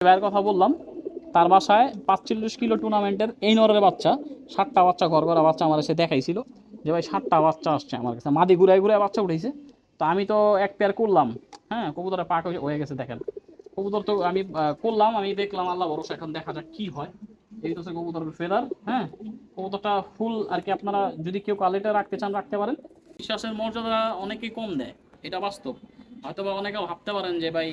ভাইয়ের কথা বললাম, তার বাসায় পাঁচচল্লিশ কিলো টুর্নামেন্টের এই নরের বাচ্চা, সাতটা বাচ্চা ঘর করা বাচ্চা আমার এসে দেখাইছিল যে ভাই সাতটা বাচ্চা আসছে আমার কাছে, মাদি ঘুরায় ঘুরায় বাচ্চা উঠেছে তো আমি তো এক পেয়ার করলাম হ্যাঁ কবুতরের পাক হয়ে- গেছে, দেখেন। কবুতর তো আমি করলাম, আমি দেখলাম, আল্লাহ ভরসা, এখন দেখা যাক কি হয়। এই তো হচ্ছে কবুতরের ফেদার হ্যাঁ। কবুতরটা ফুল আর কি আপনারা যদি কেউ কালিটা রাখতে চান, রাখতে পারেন। বিশ্বাসের মর্যাদা অনেকেই কম দেয়, এটা বাস্তব। হয়তো অনেকে ভাবতে পারেন যে ভাই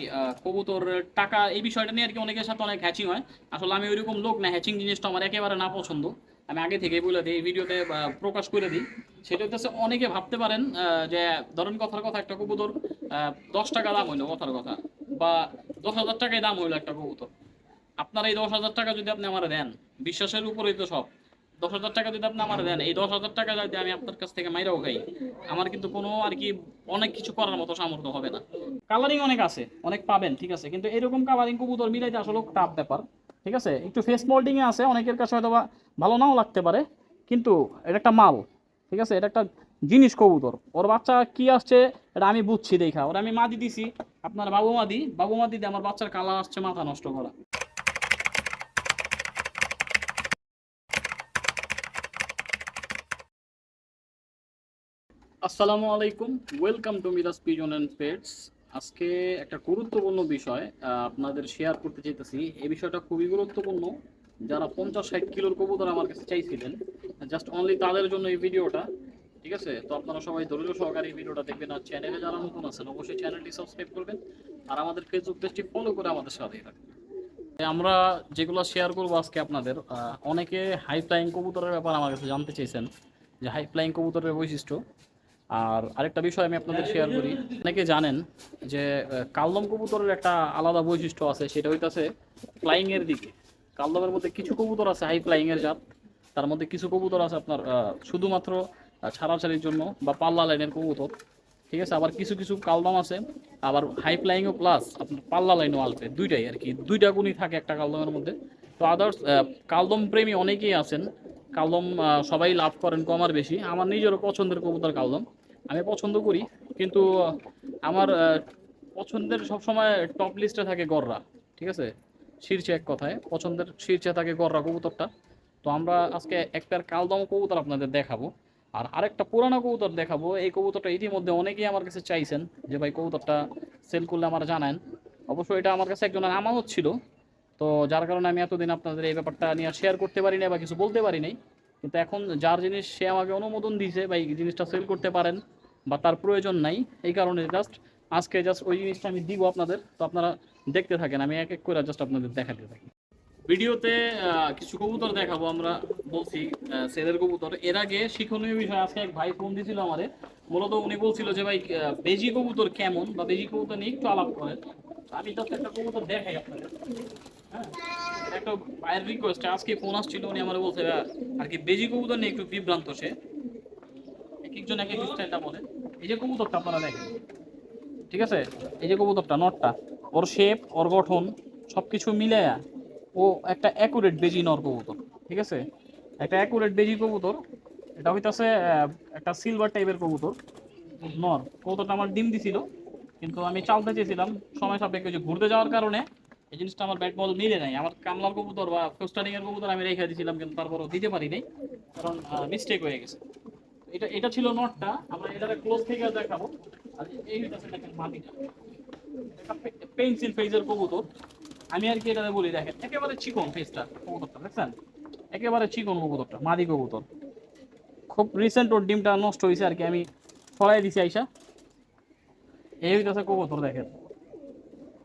কবুতর, টাকা এই বিষয়টা নিয়ে আর কি অনেকের সাথে অনেক হ্যাচিং হয়। আসলে আমি ওইরকম লোক না হ্যাচিং জিনিসটা আমার একেবারে না পছন্দ। আমি আগে থেকে বলে দিই, এই ভিডিওতে প্রকাশ করে দিই। সেটা হচ্ছে অনেকে ভাবতে পারেন যে ধরেন কথার কথা, একটা কবুতর দশ টাকা দাম হইল কথার কথা, বা দশ হাজার টাকায় দাম হইল একটা কবুতর। আপনার এই দশ হাজার টাকা যদি আপনি আমার দেন, বিশ্বাসের উপরেই তো সব। দশ হাজার টাকা যদি আপনি আমার দেন, এই দশ হাজার টাকা যদি আমি আপনার কাছ থেকে মাইরাও খাই, আমার কিন্তু কোনো আর কি অনেক কিছু করার মতো সামর্থ্য হবে না। কালারিং অনেক আছে, অনেক পাবেন, ঠিক আছে, কিন্তু এরকম কালারিং কবুতর মিলাইতে আসলে টাফ ব্যাপার, ঠিক আছে? একটু ফেস মোল্ডিং এ আছে, অনেকের কাছে হয়তো বা ভালো নাও লাগতে পারে, কিন্তু এটা একটা মাল, ঠিক আছে? এটা একটা জিনিস কবুতর, ওর বাচ্চা কি আসছে এটা আমি বুঝছি, দেখা। ওর আমি মাদি দিছি, আপনার বাবু মাদি বাবু মাদি দিয়ে আমার বাচ্চার কালার আসছে মাথা নষ্ট করা। আসসালামু আলাইকুম welcome to Miraj pigeon and pets আজকে একটা গুরুত্বপূর্ণ বিষয় আপনাদের শেয়ার করতে চাইতেছি। এই বিষয়টা খুবই গুরুত্বপূর্ণ। যারা পঞ্চাশ ষাট কিলোর কবুতর আমার কাছে চাইছিলেন জাস্ট অনলি তাদের জন্য এই ভিডিওটা, ঠিক আছে? তো আপনারা সবাই ধৈর্য সহকারে এই ভিডিওটা দেখবেন আর চ্যানেলে যারা নতুন আছেন, অবশ্যই চ্যানেলটি সাবস্ক্রাইব করবেন আর আমাদের ফেসবুক পেজটি ফলো করে আমাদের সাথেই থাকবেন। আমরা যেগুলো শেয়ার করব আজকে আপনাদের অনেকে হাই ফ্লাইং কবুতরের ব্যাপার আমার কাছে জানতে চেয়েছেন যে হাই ফ্লাইং কবুতরের বৈশিষ্ট্য। আর আরেকটা বিষয় আমি আপনাদের শেয়ার করি। অনেকে জানেন যে কালদম কবুতরের একটা আলাদা বৈশিষ্ট্য আছে, সেটা হইতাছে ফ্লাইং এর দিকে। কালদমের মধ্যে কিছু কবুতর আছে হাই ফ্লাইং এর জাত। তার মধ্যে কিছু কবুতর আছে আপনার শুধুমাত্র ছাড়াছাড়ির জন্য বা পাল্লা লাইনের কবুতর। ঠিক আছে? আবার কিছু কিছু কালদম আছে, আবার হাই ফ্লাইংও প্লাস আপনার পাল্লা লাইনও আসবে দুইটাই আর কি। দুইটা গুণই থাকে একটা কালদমের মধ্যে। তো আদার্স কালদম প্রেমী অনেকেই আছেন। কালদম সবাই লাভ করেন কম আর বেশি। আমার নিজেরও পছন্দের কবুতর কালদম। আমি পছন্দ করি, কিন্তু আমার পছন্দের সবসময় টপ লিস্টে থাকে গররা, ঠিক আছে? শীর্ষে এক কথায়, পছন্দের শীর্ষে থাকে গররা কবুতরটা। তো আমরা আজকে একটা কালদম কবুতর আপনাদের দেখাবো, আর আরেকটা পুরানো কবুতর দেখাবো। এই কবুতরটা ইতিমধ্যে অনেকেই আমার কাছে চাইছেন যে, ভাই, কবুতরটা সেল করলে আমার জানান অবশ্যই এটা আমার কাছে একজনের আমানত ছিল, তো যার কারণে আমি এতদিন আপনাদের এই ব্যাপারটা নিয়ে শেয়ার করতে পারি নাই বা কিছু বলতে পারি নাই। কিন্তু এখন যার জিনিস সে আমাকে অনুমোদন দিয়েছে বা এই জিনিসটা সেল করতে পারেন। বা তার প্রয়োজন নাই, এই কারণে জাস্ট আজকে জাস্ট ওই জিনিসটা আমি দিব আপনাদের। তো আপনারা দেখতে থাকেন, আমি এক এক করে জাস্ট আপনাদের দেখাতে থাকি। ভিডিওতে কিছু কবুতর দেখাবো, আমরা বলছি সেদের কবুতর। এর আগে শিক্ষণীয় বিষয় আজকে এক ভাই ফোন দিছিল আমারে। মূলত উনি বলছিল যে, ভাই বেজি কবুতর কেমন? বা বেজি কবুতর নিয়ে একটু আলাপ করেন। আমি জাস্ট একটা কবুতর দেখাই আপনাদের। হ্যাঁ? একটা ভাইয়ের রিকোয়েস্ট আজকে ফোন আসছিল, উনি আমার বলছে আর কি বেজি কবুতর নিয়ে একটু বিভ্রান্ত সে। এক একজন এক এক স্টাইলটা বলে। এই যে কবুতরটা আপনারা দেখেন, ঠিক আছে? এই যে কবুতরটা, নটটা, ওর শেপ ওর গঠন সব কিছু মিলায়া ও একটা অ্যাকুরেট বেজি নর কবুতর, ঠিক আছে? একটা অ্যাকুরেট বেজি কবুতর, এটা হইতাছে একটা সিলভার টাইপের কবুতর, নর। কবুতরটা আমার ডিম দিছিল, কিন্তু আমি চালতে চেয়েছিলাম, সময় সাপেক্ষে যে ঘুরতে যাওয়ার কারণে এই জিনিসটা আমার ব্যাট বল মিলে নাই। আমার কামলার কবুতর বা ফোস্টারিং এর কবুতর আমি রেখে দিয়েছিলাম কিন্তু তারপরও দিতে পারি নাই, কারণ মিস্টেক হয়ে গেছে। এটা এটা ছিল নটটা। আমরা এটাকে ক্লোজ থেকে দেখাবো। আর এই হইতাছে দেখেন মাটিটা। পেন্সিল ফেজের কবুতর। আমি আর কি এটাতে বলি, দেখেন, একেবারে চিকন ফেসটা কবুতরটা, দেখছেন? একেবারে চিকন কবুতরটা, মাদি কবুতর। খুব রিসেন্ট ওর ডিমটা নষ্ট হয়েছে আর কি, আমি ছড়াই দিছি আইসা। এই হইতেছে কবুতর, দেখেন।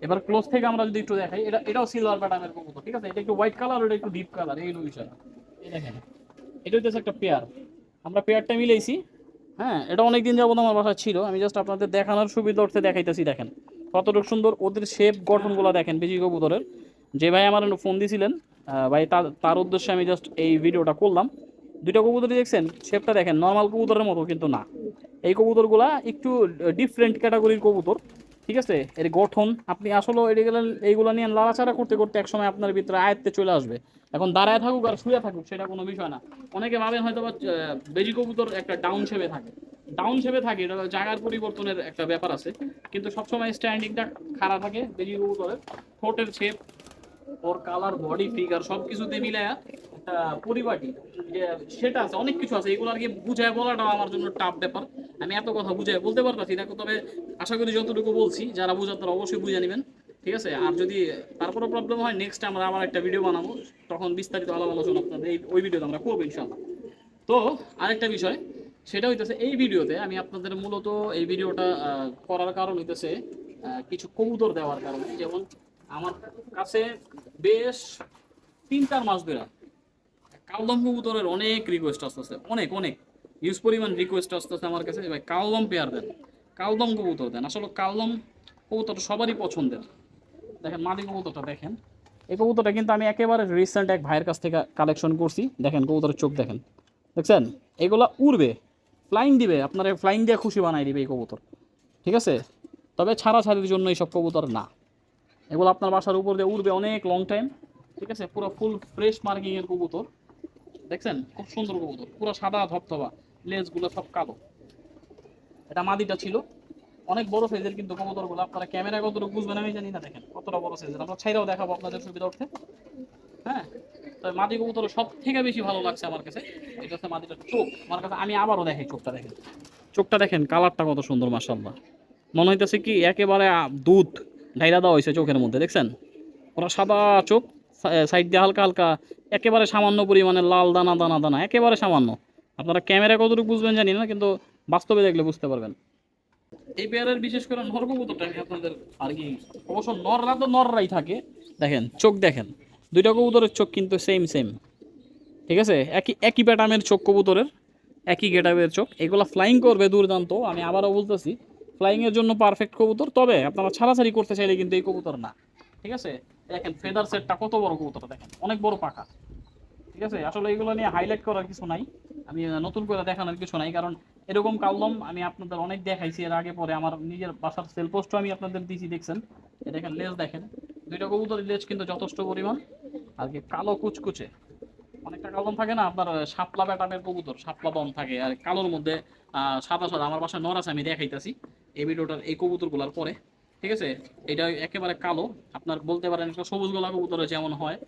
এবার ক্লোজ থেকে আমরা যদি একটু দেখাই, এটা, এটাও সিলভার প্যাটার্নের কবুতর, ঠিক আছে? এটা একটু হোয়াইট কালার ওটা একটু ডিপ কালার এই বিষয় এই দেখেন, এটা হইতেছে একটা পেয়ার আমরা পেয়ারটা মিলেইছি। হ্যাঁ এটা অনেক দিন যাবত আমার বাসা ছিল। আমি জাস্ট আপনাদের দেখানোর সুবিধার্থে দেখাইতেছি, দেখেন। কতটুকু সুন্দর ওদের শেপ গঠনগুলো দেখেন বেশি কবুতরের। যে ভাই আমার ফোন দিয়েছিলেন ভাই তার তার উদ্দেশ্যে আমি জাস্ট এই ভিডিওটা করলাম। দুইটা কবুতরই দেখছেন শেপটা দেখেন নর্মাল কবুতরের মতো কিন্তু না। এই কবুতরগুলা একটু ডিফারেন্ট ক্যাটাগরির কবুতর। ঠিক আছে? এর গঠন, আপনি আসলে এগুলো, এইগুলো নিয়ে লাড়াচাড়া করতে করতে একসময় আপনার ভিতরে আয়ত্তে চলে আসবে। এখন দাঁড়ায় থাকুক আর শুয়ে থাকুক, সেটা কোনো বিষয় না। অনেকে ভাবেন হয়তো বা বেজি কবুতর একটা ডাউন শেপে থাকে। ডাউন শেপে থাকে, এটা জায়গার পরিবর্তনের একটা ব্যাপার আছে। কিন্তু সবসময় স্ট্যান্ডিংটা খাড়া থাকে বেজি কবুতরের। ঠোঁটের শেপ ওর কালার বডি ফিগার সব কিছুতে মিলে একটা পরিপাটি যে সেটা আছে, অনেক কিছু আছে, এগুলো আর কি বুঝায় বলাটা আমার জন্য টাফ ব্যাপার। আমি এত কথা বুঝায় বলতে পারতেছি না, তবে আশা করি যতটুকু বলছি, যারা বুঝার তারা অবশ্যই বুঝে নেবেন, ঠিক আছে? আর যদি তারপরে প্রবলেম হয় নেক্সট আমরা আবার একটা ভিডিও বানাবো, তখন বিস্তারিত আলাপ আলোচনা আপনাদের এই, ওই ভিডিওতে আমরা করব ইনশাল্লাহ তো আরেকটা বিষয়, সেটা হইতেছে এই ভিডিওতে আমি আপনাদের মূলত এই ভিডিওটা করার কারণ হইতেছে কিছু কবুতর দেওয়ার কারণে। যেমন আমার কাছে বেশ তিন চার মাস ধরে। কালদম কবুতরের অনেক রিকোয়েস্ট আসতেছে, অনেক অনেক। ইউজ পরিমাণ রিকোয়েস্ট আসতেছে আমার কাছে ভাই, কালদম পেয়ার দেন, কালদম কবুতর দেন। আসলে কালদম কবুতর সবারই পছন্দের। দেখেন, মাদি কবুতরটা দেখেন। এই কবুতরটা কিন্তু আমি একেবারে রিসেন্ট এক ভাইয়ের কাছ থেকে কালেকশন করছি। দেখেন, কবুতরের চোখ দেখেন। দেখছেন? এগুলা উড়বে ফ্লাইং দিবে, আপনার ফ্লাইং দিয়ে খুশি বানাই দিবে এই কবুতর। ঠিক আছে? তবে ছাড়া ছাড়ির জন্য এইসব কবুতর না। এগুলো আপনার বাসার উপর দিয়ে উড়বে অনেক লং টাইম ঠিক আছে? পুরো ফুল ফ্রেশ মার্কিংয়ের কবুতর। দেখছেন? খুব সুন্দর কবুতর। পুরো সাদা ধপধপা লেজগুলো সব কালো। এটা মাদিটা ছিল। অনেক বড় সাইজের কিন্তু কবুতরগুলো। আপনারা ক্যামেরা কতটুকু বুঝবেন আমি জানি না, দেখেন। কতটা বড় সাইজের আমরা ছাইরাও দেখাবো আপনাদের সুবিধা উঠতে হ্যাঁ? তবে মাদি কবুতর সব থেকে বেশি ভালো লাগছে আমার কাছে, এটা হচ্ছে মাদিটার চোখ। আমার কাছে আমি আবারও দেখাই চোখটা, দেখেন। চোখটা দেখেন কালারটা কত সুন্দর মাসাল্লাহ মনে হইতেছে কি, একেবারে দুধ ঢাইলা দেওয়া হয়েছে চোখের মধ্যে, দেখছেন? ওরা সাদা চোখ। সাইড দিয়ে হালকা হালকা, একেবারে সামান্য পরিমাণে লাল দানা দানা দানা, একেবারে সামান্য। আপনারা ক্যামেরা কতটুকু বুঝবেন জানি না, কিন্তু বাস্তবে দেখলে বুঝতে পারবেন। এই পেয়ারের বিশেষ করে নর কবুতরটা আমি আপনাদের আর কি, অবশ্য নররা তো নররাই থাকে। দেখেন, চোখ দেখেন, দুইটা কবুতরের চোখ কিন্তু সেম সেম ঠিক আছে? একই একই প্যাটার্নের চোখ কবুতরের, একই গেটাবের চোখ। এগুলো ফ্লাইং করবে, দুর্দান্ত। আমি আবারও বলতেছি ফ্লাইংয়ের জন্য পারফেক্ট কবুতর। তবে আপনারা ছাড়াছাড়ি করতে চাইলে কিন্তু এই কবুতর না। ঠিক আছে? দেখেন ফেদার সেটটা কত বড় কবুতর দেখেন, অনেক বড় পাকা ঠিক আছে? আসলে এগুলো নিয়ে হাইলাইট করার কিছু নাই। আমি নতুন করে দেখানোর কিছু নাই, কারণ এরকম কালদম আমি আপনাদের অনেক দেখাইছি, এর আগে পরে আমার নিজের বাসার সেল পোস্টও আমি আপনাদের দিয়েছি দেখছেন? দেখেন, লেজ দেখেন। দুইটা কবুতরের লেজ কিন্তু যথেষ্ট পরিমাণ। আর কি কালো কুচকুচে। অনেকটা কালদম থাকে না? আপনার শাপলা ব্যাটামের কবুতর, শাপলা দম থাকে। আর কালোর মধ্যে সাদা সাদা, আমার বাসায় নর আছে, আমি দেখাইতাছি। এই ভিডিওটার এই কবুতরগুলোর পরে ঠিক আছে? এটা একেবারে কালো। আপনার বলতে পারেন একটা সবুজ গলা কবুতর যেমন হয়,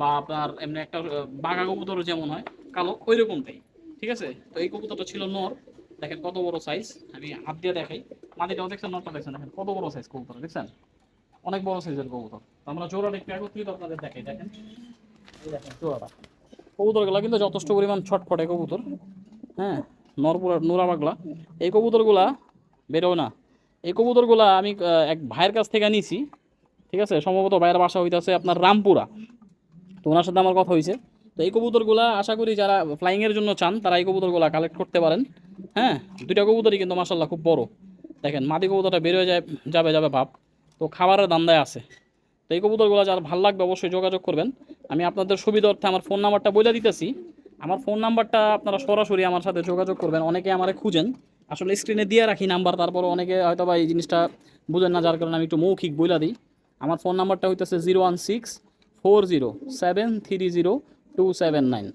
বা আপনার এমনি একটা বাঘা কবুতর যেমন হয়, কালো ওই রকমটাই ঠিক আছে? তো এই কবুতরটা ছিল নর। দেখেন কত বড় সাইজ আমি হাত দিয়ে দেখাই। মাটিটাও দেখছেন, নরটা দেখছেন? দেখেন কত বড় সাইজ কবুতর, দেখছেন? অনেক বড় সাইজের কবুতর। আমরা জোড়াটা একটু একত্রিত আপনাদের দেখাই, দেখেন? এই কবুতরগুলো কিন্তু যথেষ্ট পরিমাণ ছটফটে কবুতর। হ্যাঁ? নরপুরা নোরা বাগলা এই কবুতরগুলা বেরোয় না। এই কবুতরগুলা আমি এক ভাইয়ের কাছ থেকে নিয়েছি ঠিক আছে? সম্ভবত ভাইয়ের বাসা হইতেছে আপনার রামপুরা। তো ওনার সাথে আমার কথা হয়েছে তো এই কবুতরগুলা আশা করি যারা ফ্লাইংয়ের জন্য চান, তারা এই কবুতরগুলা কালেক্ট করতে পারেন। হ্যাঁ? দুইটা কবুতরই কিন্তু মাসাল্লাহ খুব বড়। দেখেন মাটি কবুতরটা বেরোয় যায়, যাবে যাবে ভাব। তো খাবারের দান্দায় আছে। তো এই কবুতরগুলো যার ভালো লাগবে অবশ্যই যোগাযোগ করবেন। আমি আপনাদের সুবিধার্থে আমার ফোন নাম্বারটা বলে দিতেছি। আমার ফোন নাম্বারটা আপনারা সরাসরি আমার সাথে যোগাযোগ করবেন। অনেকে আমারে খুঁজেন। আসলে স্ক্রিনে দিয়ে রাখি নাম্বার তারপর অনেকে হয়তো বা এই জিনিসটা বুঝেন না, যার কারণে আমি একটু মৌখিক বইলা দিই। আমার ফোন নাম্বারটা হইতেছে zero one six four zero seven three zero two seven nine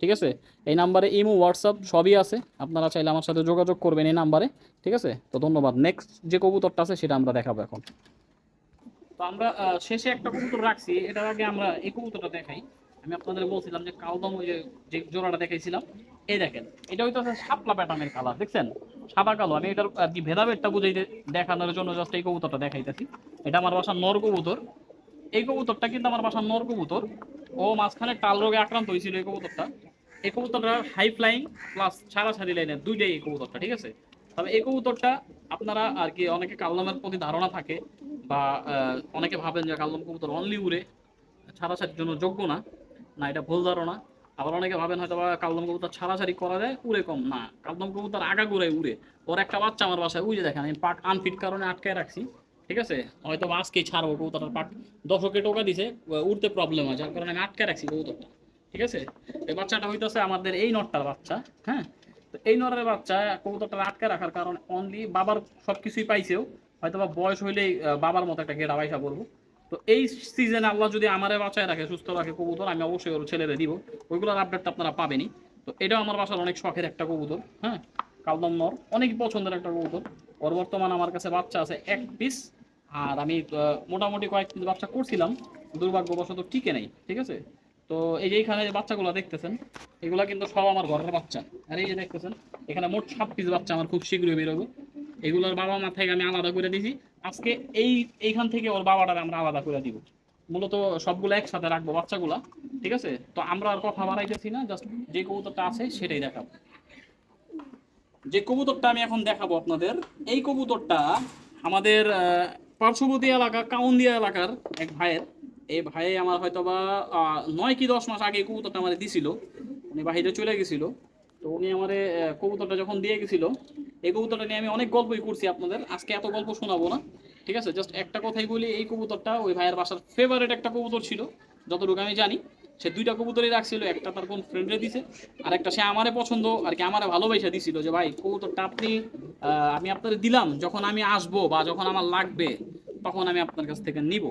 ঠিক আছে? এই নাম্বারে ইমো হোয়াটসঅ্যাপ সবই আছে, আপনারা চাইলে আমার সাথে যোগাযোগ করবেন এই নাম্বারে ঠিক আছে? তো ধন্যবাদ। নেক্সট যে কবুতরটা আছে, সেটা আমরা দেখাবো এখন। তো আমরা শেষে একটা কবুতর রাখছি, এটার আগে আমরা এই কবুতরটা দেখাই। আমি আপনাদের বলছিলাম যে কালদম ওই যে জোড়াটা দেখাইছিলাম, এই দেখেন, এটা হইতো শাপলা প্যাটার্নের কালার দেখছেন? সাদা কালো, আমি এটার আর কি ভেদাভেদটা বুঝাইতে দেখানোর জন্য জাস্ট এই কবুতরটা দেখাইতেছি। এটা আমার বাসার নর কবুতর। এই কবুতরটা কিন্তু আমার বাসার নর কবুতর। ও মাঝখানে টাল রোগে আক্রান্ত হয়েছিল এই কবুতরটা। এই কবুতরটা হাই ফ্লাইং প্লাস ছাড়া ছাড়ি লাইনের দুইটাই এই কবুতরটা, ঠিক আছে? তবে এই কবুতরটা আপনারা আর কি অনেকে কালদমের প্রতি ধারণা থাকে বা অনেকে ভাবেন যে কালদম কবুতর অনলি উড়ে ছাড়া জন্য যোগ্য না। না, এটা ভুল ধারণা। আবার অনেকে ভাবেন হয়তো বা কালদম কবুতর ছাড়াছাড়ি করা যায় উড়ে কম। না, কালদম কবুতর আগা ঘুরে উড়ে। ওর একটা বাচ্চা আমার বাসায় উড়ে দেখেন, আমি পাট আনফিট কারণে আটকায় রাখছি। ঠিক আছে? হয়তো বা আজকেই ছাড়বো কবুতরটার পাট। দশকে টোকা দিছে উড়তে প্রবলেম হয়, যার কারণে আমি আটকে রাখছি কবুতরটা। ঠিক আছে? এই বাচ্চাটা হইতেছে আমাদের এই নটটার বাচ্চা হ্যাঁ? তো এই নরের বাচ্চা কবুতরটা আটকে রাখার কারণ অনলি বাবার সব কিছুই পাইছেও হয়তো বা বয়স হইলেই বাবার মতো একটা গেটা পয়সা পড়ব। তো এই সিজনে আল্লাহ যদি আমারে বাঁচায় রাখে, সুস্থ রাখে কবুতর, আমি অবশ্যই ওর ছেলেরে দিব। ওইগুলোর আপডেটটা আপনারা পাবেনই। তো এটাও আমার বাসার অনেক শখের একটা কবুতর হ্যাঁ? কালদম অনেক পছন্দের একটা কবুতর। ওর বর্তমান আমার কাছে বাচ্চা আছে এক পিস আর আমি মোটামুটি কয়েক পিস বাচ্চা করছিলাম। দুর্ভাগ্যবশত টিকে নেই, ঠিক আছে? তো এই যে এইখানে যে বাচ্চাগুলো দেখতেছেন, এগুলা কিন্তু সব আমার ঘরের বাচ্চা। আর এই যে দেখতেছেন, এখানে মোট সাত পিস বাচ্চা আমার খুব শীঘ্রই বেরোবে এগুলোর বাবা মা থেকে আমি আলাদা করে দিয়েছি আজকে এই, এইখান থেকে ওর বাবাটারে আমরা আলাদা করে দিব। মূলত সবগুলো একসাথে রাখব বাচ্চাগুলা, ঠিক আছে? তো আমরা আর কথা বাড়াইতেছি না জাস্ট যে কবুতরটা আছে সেটাই দেখাবো। যে কবুতরটা আমি এখন দেখাবো আপনাদের, এই কবুতরটা আমাদের পার্শ্ববর্তী এলাকা, কাউন্দিয়া এলাকার এক ভাইয়ের। এই ভাই আমার হয়তো বা নয় কি দশ মাস আগে কবুতরটা আমার দিছিল। উনি বাহিরে চলে গেছিল। তো উনি আমার কবুতরটা যখন দিয়ে গেছিল এই কবুতরটা নিয়ে আমি অনেক গল্পই করছি আপনাদের। আজকে এত গল্প শোনাবো না, ঠিক আছে? জাস্ট একটা কথাই বলি, এই কবুতরটা ওই ভাইয়ের বাসার ফেভারেট একটা কবুতর ছিল, যতটুকু আমি জানি। সে দুইটা কবুতরই রাখছিল, একটা তার কোন ফ্রেন্ডে দিছে, আর একটা সে আমারে পছন্দ, আর কি আমারে ভালোবাসা দিছিল যে, ভাই, কবুতরটা আপনি আমি আপনার দিলাম, যখন আমি আসব বা যখন আমার লাগবে, তখন আমি আপনার কাছ থেকে নিব।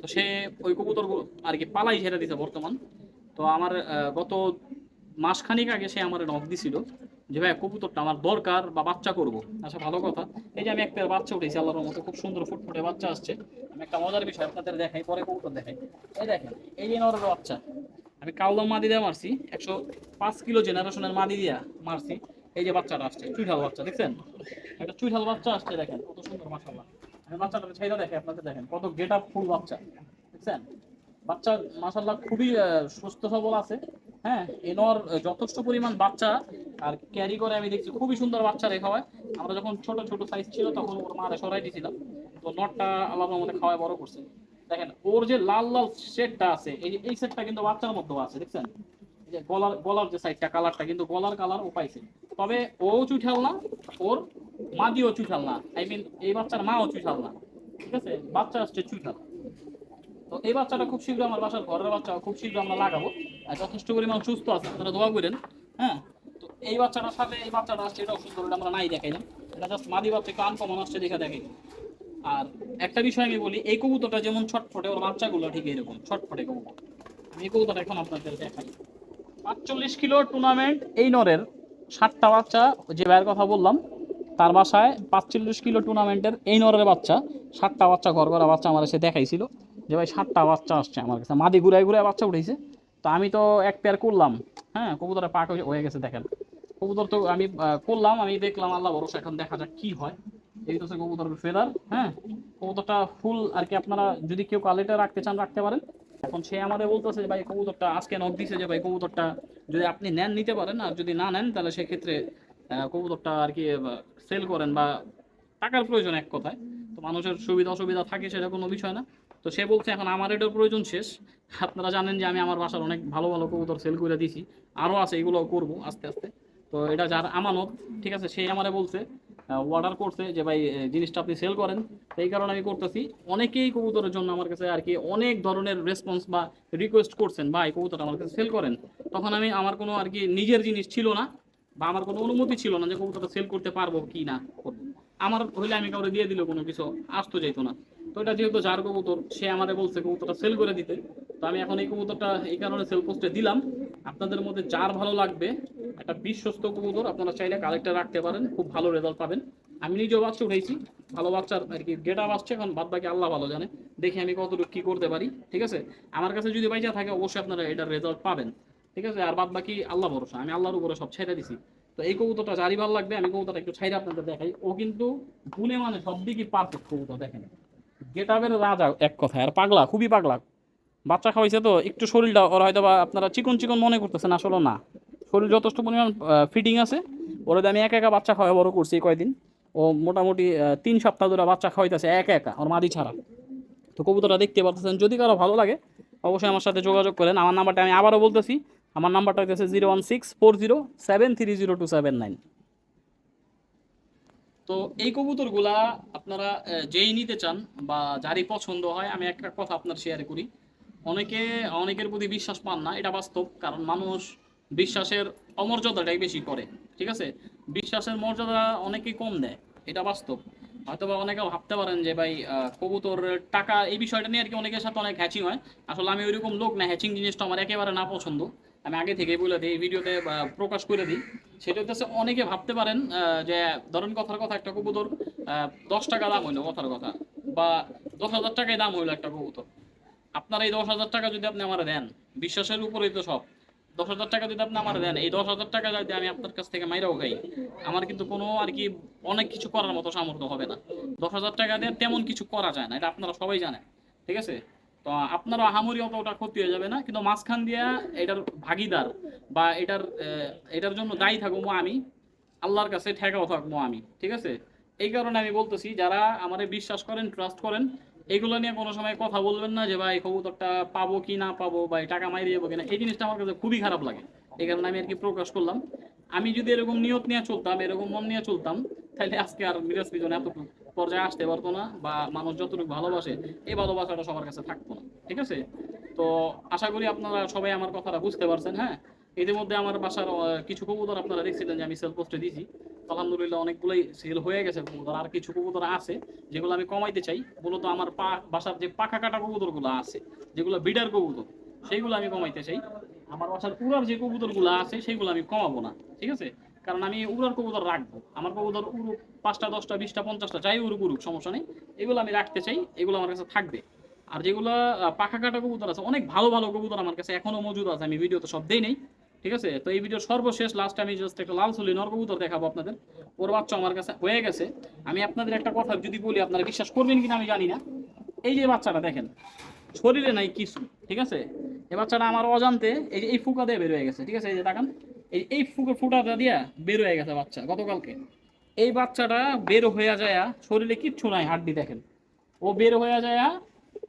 তো সে ওই কবুতর আর কি পালাই ছেড়ে দিছে বর্তমান। তো আমার গত মাসখানিক আগে সে আমার নখ দিছিল। যে ভাই কবুতরটা আমার দরকার বা বাচ্চা করব। আচ্ছা ভালো কথা। এই যে, আমি একটা বাচ্চা উঠেছি আল্লাহর মতো খুব সুন্দর ফুটফুটে বাচ্চা আসছে। আমি একটা মজার বিষয় আপনাদের দেখাই, পরে কবুতর দেখাই। এই দেখেন, এই যে নরের বাচ্চা। আমি কাউলাম মাদি দিয়ে মারছি, একশো পাঁচ কিলো জেনারেশনের মাদি দিয়া মারছি। এই যে, বাচ্চাটা আসছে, চুইঠাল বাচ্চা, দেখছেন? একটা চুইঠাল বাচ্চা আসছে, দেখেন, কত সুন্দর মাসাল্লাহ আমি বাচ্চাটা ছাইরা দেখে আপনাদের দেখেন কত গেট আপ ফুল বাচ্চা, দেখছেন? বাচ্চা মাসাল্লাহ খুবই সুস্থ সবল আছে। হ্যাঁ এনর যথেষ্ট পরিমাণ বাচ্চা আর ক্যারি করে আমি দেখছি খুবই সুন্দর বাচ্চা রেখা হয়। আমরা যখন ছোট ছোট সাইজ ছিল, তখন ওর মারে সরাই দিয়েছিলাম তো নটটা আল্লাহ মধ্যে খাওয়ায় বড় করছে। দেখেন, ওর যে লাল লাল সেটটা আছে, এই যে এই সেটটা কিন্তু বাচ্চার মধ্যেও আছে, দেখছেন? যে গলার গলার যে সাইডটা কালারটা কিন্তু গলার কালার ও পাইছে। তবে ও চুইঠাল না, ওর মাদিও চুইঠাল না। আই মিন এই বাচ্চার মাও চুইঠাল না। ঠিক আছে? বাচ্চা আসছে চুইঠাল। তো এই বাচ্চাটা খুব শীঘ্র আমার বাসার ঘরের বাচ্চা খুব শীঘ্র আমরা লাগাবো। আর যথেষ্ট পরিমাণ সুস্থ আছে, আপনারা দোয়া করেন। হ্যাঁ? এই বাচ্চাটার সাথে এই বাচ্চাটা আসছে, এটা এটা আমরা নাই দেখাইলাম এটা জাস্ট মাদি বাচ্চা, একটু আনকমন আসছে দেখে দেখে। আর একটা বিষয় আমি বলি, এই কবুতরটা যেমন ছটফটে, ওর বাচ্চাগুলো ঠিক এরকম ছটফটে কবুতর। আমি এই কবুতরটা এখন আপনাদের দেখাই। পাঁচচল্লিশ কিলো টুর্নামেন্ট এই নরের ষাটটা বাচ্চা যে ভাইয়ের কথা বললাম, তার বাসায় পাঁচচল্লিশ কিলো টুর্নামেন্টের এই নরের বাচ্চা ষাটটা বাচ্চা, ঘর করা বাচ্চা আমার এসে দেখাইছিল, যে ভাই ষাটটা বাচ্চা আসছে আমার কাছে। মাদি ঘুরায় ঘুরায় বাচ্চা উঠেছে। তো আমি তো এক পেয়ার করলাম হ্যাঁ কবুতরে পাক হয়ে গেছে, দেখেন। কবুতর তো আমি করলাম, আমি দেখলাম, আল্লাহ ভরসা, এখন দেখা যাক কি হয়। এই তো হচ্ছে কবুতর ফেদার হ্যাঁ? কবুতরটা ফুল আর কি আপনারা যদি কেউ কালেটা রাখতে চান, রাখতে পারেন। এখন সে আমাদের বলতেছে যে, ভাই, কবুতরটা আজকে নক দিছে যে, ভাই, কবুতরটা যদি আপনি নেন, নিতে পারেন। আর যদি না নেন, তাহলে সেক্ষেত্রে কবুতরটা আর কি সেল করেন বা টাকার প্রয়োজন এক কথায়। তো মানুষের সুবিধা অসুবিধা থাকে, সেটা কোনো বিষয় না। তো সে বলছে, এখন আমার এটার প্রয়োজন শেষ। আপনারা জানেন যে, আমি আমার বাসার অনেক ভালো ভালো কবুতর সেল করে দিয়েছি আরও আছে, এগুলোও করব আস্তে আস্তে। তো এটা যার আমানত, ঠিক আছে সে আমারে বলছে অর্ডার করছে যে, ভাই জিনিসটা আপনি সেল করেন। এই কারণে আমি করতেছি। অনেকেই কবুতরের জন্য আমার কাছে আর কি অনেক ধরনের রেসপন্স বা রিকোয়েস্ট করছেন, ভাই কবুতর আমার কাছে সেল করেন। তখন আমি আমার কোনো আর কি নিজের জিনিস ছিল না, বা আমার কোনো অনুমতি ছিল না যে, কবুতরটা সেল করতে পারব কি না আমার হইলে আমি কাউকে দিয়ে দিলে কোনো কিছু আসতো যেত না। তো এটা যেহেতু যার কবুতর, সে আমারে বলছে, কবুতরটা সেল করে দিতে। তো আমি এখন এই কবুতরটা এই কারণে সেল পোস্টে দিলাম। আপনাদের মধ্যে যার ভালো লাগবে একটা বিশ্বস্ত কবুতর, আপনারা চাইলে কালেক্টর রাখতে পারেন, খুব ভালো রেজাল্ট পাবেন। আমি নিজেও বাচ্চা উঠেছি ভালো বাচ্চার আর কি গেট আপ আসছে, এখন বাদ বাকি আল্লাহ ভালো জানে। দেখি আমি কতটুকু কি করতে পারি, ঠিক আছে? আমার কাছে যদি বাইচা থাকে, অবশ্যই আপনারা এটার রেজাল্ট পাবেন, ঠিক আছে? আর বাদ বাকি আল্লাহ ভরসা, আমি আল্লাহর উপরে সব ছেড়ে দিছি। তো এই কবুতরটা জারি ভালো লাগবে, আমি কবুতরটা একটু ছাইরে আপনাদের দেখাই। ও কিন্তু গুণে মানে সব দিকই পারফেক্ট কবুতর, দেখেন। গেট আপের রাজা এক কথায়, আর পাগলা, খুবই পাগলা। বাচ্চা খাওয়াইছে তো, একটু শরীরটা ওরা হয়তো বা আপনারা চিকন চিকন মনে করতেছেন আসলে না। শরীর যথেষ্ট পরিমাণ ফিটিং আছে। ওরা আমি একা একা বাচ্চা খাওয়া বড় করছি কয়দিন, ও মোটামুটি তিন সপ্তাহ ধরে বাচ্চা খাওয়াইতেছে একা একা, ওর মাদি ছাড়া। তো কবুতরটা দেখতে পাচ্ছেন যদি কারও ভালো লাগে, অবশ্যই আমার সাথে যোগাযোগ করেন। আমার নাম্বারটা আমি আবারও বলতেছি, আমার নাম্বারটা হচ্ছে zero one six four zero seven three zero two seven nine. তো এই কবুতরগুলা আপনারা যেই নিতে চান বা যারই পছন্দ হয়, আমি একটা কথা আপনার শেয়ার করি। অনেকে, অনেকের প্রতি বিশ্বাস পান না, এটা বাস্তব, কারণ মানুষ বিশ্বাসের অমর্যাদাটাই বেশি করে, ঠিক আছে? বিশ্বাসের মর্যাদা অনেকেই কম দেয়, এটা বাস্তব। হয়তো বা অনেকে ভাবতে পারেন যে, ভাই কবুতর টাকা, এই বিষয়টা নিয়ে আর কি অনেকের সাথে অনেক হ্যাচিং হয়। আসলে আমি ওইরকম লোক না, হ্যাচিং জিনিসটা আমার একেবারে না পছন্দ আমি আগে থেকে বলে দিই ভিডিওতে প্রকাশ করে দিই। সেটা হচ্ছে অনেকে ভাবতে পারেন যে, ধরেন কথার কথা, একটা কবুতর দশ টাকা দাম হইল কথার কথা, বা দশ হাজার টাকায় দাম হইল একটা কবুতর। আপনার এই দশ হাজার টাকা যদি আপনি আমার দেন, বিশ্বাসের উপরেই তো সব। দশ হাজার টাকা যদি আপনি আমার দেন, এই দশ হাজার টাকা যদি আমি আপনার কাছ থেকে মাইরাও খাই, আমার কিন্তু কোনো আর কি অনেক কিছু করার মতো সামর্থ্য হবে না। দশ হাজার টাকা দিয়ে তেমন কিছু করা যায় না, এটা আপনারা সবাই জানেন, ঠিক আছে? তো আপনারা আহামরি অতটা ক্ষতি হয়ে যাবে না, কিন্তু মাঝখান দিয়া এটার ভাগিদার বা এটার এটার জন্য দায়ী থাকব আমি, আল্লাহর কাছে ঠেকাও থাকব আমি, ঠিক আছে? এই কারণে আমি বলতেছি, যারা আমারে বিশ্বাস করেন ট্রাস্ট করেন এগুলো নিয়ে কোনো সময় কথা বলবেন না যে, ভাই, কবুতরটা পাবো কি না পাবো? বা টাকা মাইরে যাব কিনা? এই জিনিসটা আমার কাছে খুবই খারাপ লাগে। এই কারণে আমি আর কি প্রকাশ করলাম। আমি যদি এরকম নিয়ত নিয়ে চলতাম, এরকম মন নিয়ে চলতাম, তাহলে আজকে আর মিরাজ পিছনে এত পর্যায়ে আসতে পারতো না বা মানুষ যতটুকু ভালোবাসে, এই ভালোবাসাটা সবার কাছে থাকতো না। ঠিক আছে? তো আশা করি আপনারা সবাই আমার কথাটা বুঝতে পারছেন হ্যাঁ? ইতিমধ্যে আমার বাসার কিছু কবুতর আপনারা দেখছিলেন যে আমি সেল পোস্টে দিয়েছি আলহামদুলিল্লাহ অনেকগুলোই সেল হয়ে গেছে কবুতর, আর কিছু কবুতর আছে যেগুলো আমি কমাইতে চাই। মূলত আমার পা, বাসার যে পাখা কাটা কবুতরগুলো আছে, যেগুলো বিডার কবুতর, সেইগুলো আমি কমাইতে চাই। আমার বাসার উড়ার যে কবুতরগুলো আছে সেগুলো আমি কমাবো না, ঠিক আছে? কারণ আমি উড়ার কবুতর রাখব। আমার কবুতর উড়ুক পাঁচটা, দশটা, বিশটা, পঞ্চাশটা, যাই উড়ুক উড়ুক, সমস্যা নেই। এগুলো আমি রাখতে চাই, এগুলো আমার কাছে থাকবে। আর যেগুলো পাখা কাটা কবুতর আছে, অনেক ভালো ভালো কবুতর আমার কাছে এখনও মজুদ আছে, আমি ভিডিওতে সব দেই নেই। ঠিক আছে? তো এই ভিডিওর সর্বশেষ লাস্ট আমি জাস্ট একটা লাল চুলি নর কবুতর দেখাবো আপনাদের। ওর বাচ্চা আমার কাছে হয়ে গেছে। আমি আপনাদের একটা কথা যদি বলি, আপনারা বিশ্বাস করবেন কিনা আমি জানি না। এই যে বাচ্চাটা দেখেন, শরীরে নাই কিছু, ঠিক আছে? এই বাচ্চাটা আমার অজান্তে এই যে এই ফুকা দিয়ে বের হয়ে গেছে, ঠিক আছে? এই যে তাকান এই এই ফুকা ফুটাটা দিয়া বের হয়ে গেছে বাচ্চা গতকালকে। এই বাচ্চাটা বের হয়ে যায় শরীরে কিচ্ছু নাই, হাড্ডি দেখেন। ও বের হয়ে যায়,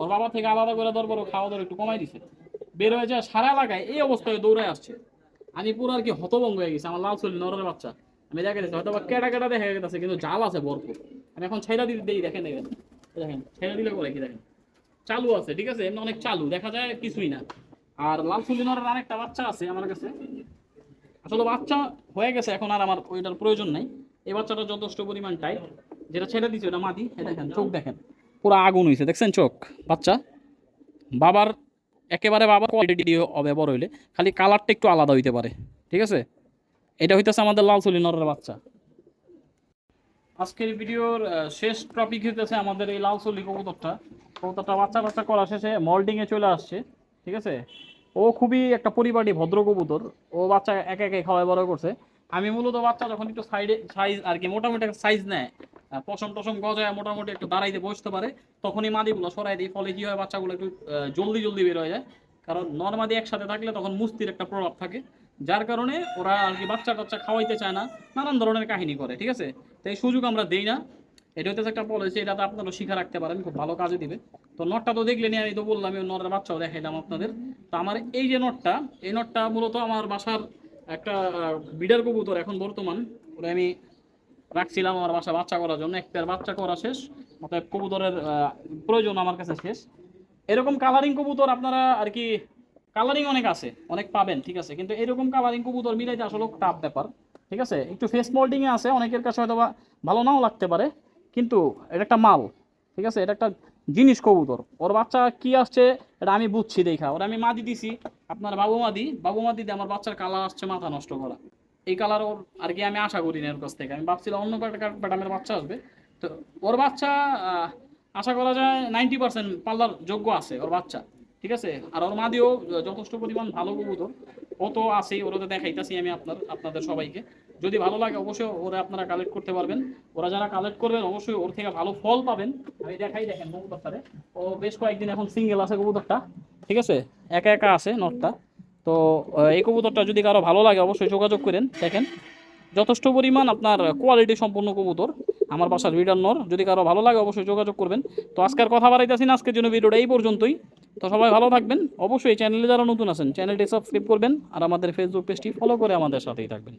ওর বাবা থেকে আলাদা করে দরবার খাওয়া দাওয়া একটু কমাই দিছে। বের হয়ে যায় সারা এলাকায়, এই অবস্থায় দৌড়ে আসছে। আমি পুরো আর কি হতভঙ্গ হয়ে গেছি, আমার লাল চলি নরের বাচ্চা। আমি দেখা গেছে হয়তো বা কেটা কেটা দেখা গেছে, কিন্তু জাল আছে ভরপুর। আমি এখন ছেড়া দিতে দিই, দেখেন দেখেন দেখেন, ছেড়া দিলে করে কি দেখেন? চালু আছে, ঠিক আছে, এমনি অনেক চালু, দেখা যায় কিছুই না। আর লাল চুলি নরের আরেকটা বাচ্চা আছে আমার কাছে। আসলে বাচ্চা হয়ে গেছে, এখন আর আমার ওইটার প্রয়োজন নাই। এই বাচ্চাটা যথেষ্ট পরিমাণ টাইট যেটা ছেড়ে দিচ্ছে ওটা এই দেখেন, চোখ দেখেন, পুরো আগুন হয়েছে দেখছেন চোখ? বাচ্চা, বাবার একেবারে বাবার কোয়ালিটি হবে বড় হইলে। খালি কালারটা একটু আলাদা হইতে পারে, ঠিক আছে? এটা হইতেছে আমাদের লাল চুলি নরের বাচ্চা। আজকের ভিডিওর শেষ টপিক হইতেছে আমাদের এই লাল চুলি কবুতরটা। কবুতরটা বাচ্চা বাচ্চা করা শেষে মল্ডিংয়ে চলে আসছে, ঠিক আছে? ও খুবই একটা পরিপাটি ভদ্র কবুতর। ও বাচ্চা একে একে খাওয়াই বড় করছে। আমি মূলত বাচ্চা যখন একটু সাইডে সাইজ আর কি মোটামুটি সাইজ নেয় পশম টসম গজায় মোটামুটি একটু দাঁড়াইতে বসতে পারে, তখনই মাদিগুলো সরাই দিই ফলে কি হয়, বাচ্চাগুলো একটু জলদি জলদি বের হয়ে যায়। কারণ নর্মাদি একসাথে থাকলে তখন মুস্তির একটা প্রভাব থাকে, যার কারণে ওরা আর কি বাচ্চা টাচ্চা খাওয়াইতে চায় না, নানান ধরনের কাহিনী করে, ঠিক আছে? তো এই সুযোগ আমরা দেই না। এটা হচ্ছে একটা পলিসি এটাতে আপনারা শিখা রাখতে পারেন, খুব ভালো কাজে দিবে। তো নটটা তো দেখলেনি, আমি তো বললাম, এই নটের বাচ্চাও দেখাইলাম আপনাদের। তো আমার এই যে নটটা এই নটটা মূলত আমার বাসার একটা বিডার কবুতর এখন বর্তমান ওরা আমি রাখছিলাম আমার বাসা বাচ্চা করার জন্য। এক পেয়ার বাচ্চা করা শেষ, অতএব কবুতরের প্রয়োজন আমার কাছে শেষ। এরকম কালারিং কবুতর আপনারা আর কি কালারিং অনেক আছে, অনেক পাবেন, ঠিক আছে। কিন্তু এরকম কালারিং কবুতর মিলাইতে আসলে টাফ ব্যাপার, ঠিক আছে। একটু ফেস মোল্ডিংয়ে আছে, অনেকের কাছে হয়তো বা ভালো নাও লাগতে পারে, কিন্তু এটা একটা মাল, ঠিক আছে। এটা একটা জিনিস কবুতর। ওর বাচ্চা কি আসছে, এটা আমি বুঝছি, দেখা। ওরা আমি মাদি দিছি, আপনার বাবু মাদি বাবু মাদি দিয়ে আমার বাচ্চার কালার আসছে, মাথা নষ্ট করা। এই কালার ওর আর কি আমি আশা করি না ওর কাছ থেকে। আমি ভাবছিলাম অন্য প্যাটার্নের বাচ্চা আসবে। তো ওর বাচ্চা আশা করা যায় নাইনটি পার্সেন্ট পাল্লার যোগ্য আছে ওর বাচ্চা, ঠিক আছে? আর ওর মা দিয়েও যথেষ্ট পরিমাণ ভালো কবুতর। ও তো আছেই, ওরা তো দেখাইতেছি আমি আপনার, আপনাদের সবাইকে। যদি ভালো লাগে অবশ্যই ওরা আপনারা কালেক্ট করতে পারবেন। ওরা যারা কালেক্ট করবেন, অবশ্যই ওর থেকে ভালো ফল পাবেন। আমি দেখাই দেখেন কবুতরটারে। ও বেশ কয়েকদিন এখন সিঙ্গেল আছে কবুতরটা, ঠিক আছে? একা একা আছে নটটা তো এই কবুতরটা যদি কারও ভালো লাগে, অবশ্যই যোগাযোগ করেন। দেখেন, যথেষ্ট পরিমাণ আপনার কোয়ালিটি সম্পূর্ণ কবুতর আমার বাসার ভিডার নর। যদি কারও ভালো লাগে, অবশ্যই যোগাযোগ করবেন। তো আজকের কথা বাড়াইতেছি না, আজকের জন্য ভিডিওটা এই পর্যন্তই। তো সবাই ভালো থাকবেন। অবশ্যই চ্যানেলে যারা নতুন আছেন চ্যানেলটি সাবস্ক্রাইব করবেন আর আমাদের ফেসবুক পেজটি ফলো করে আমাদের সাথেই থাকবেন।